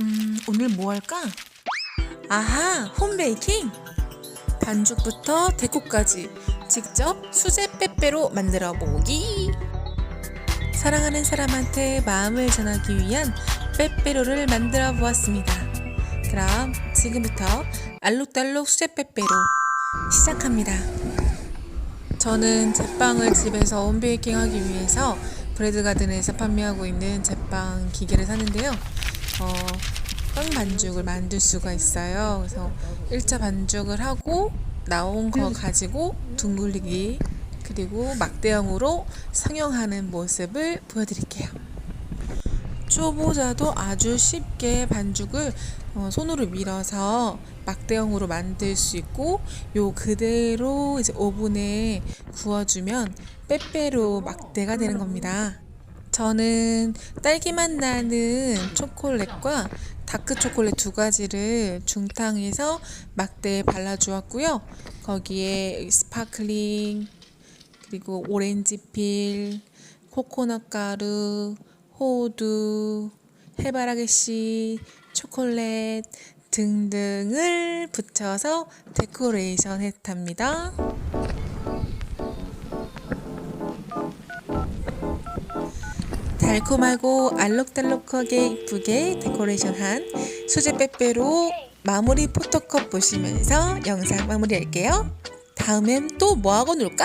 음, 오늘 뭐 할까? 아하, 홈베이킹! 반죽부터 데코까지 직접 수제 빼빼로 만들어 보기! 사랑하는 사람한테 마음을 전하기 위한 빼빼로를 만들어 보았습니다. 그럼 지금부터 알록달록 수제 빼빼로 시작합니다. 저는 제빵을 집에서 홈베이킹 하기 위해서 브레드가든에서 판매하고 있는 제빵 기계를 샀는데요. 어, 빵 반죽을 만들 수가 있어요. 그래서 1차 반죽을 하고 나온 거 가지고 둥글리기 그리고 막대형으로 상용하는 모습을 보여드릴게요. 초보자도 아주 쉽게 반죽을 어, 손으로 밀어서 막대형으로 만들 수 있고 요 그대로 이제 오븐에 구워주면 빼빼로 막대가 되는 겁니다. 저는 딸기맛 나는 초콜릿과 다크 초콜릿 두 가지를 중탕해서 막대에 발라주었고요. 거기에 스파클링 그리고 오렌지 필, 코코넛 가루, 호두, 해바라기 씨, 초콜릿 등등을 붙여서 데코레이션 했답니다. 달콤하고 알록달록하게 이쁘게 데코레이션한 수제 빼빼로 마무리 포토컷 보시면서 영상 마무리할게요. 다음엔 또 뭐하고 놀까?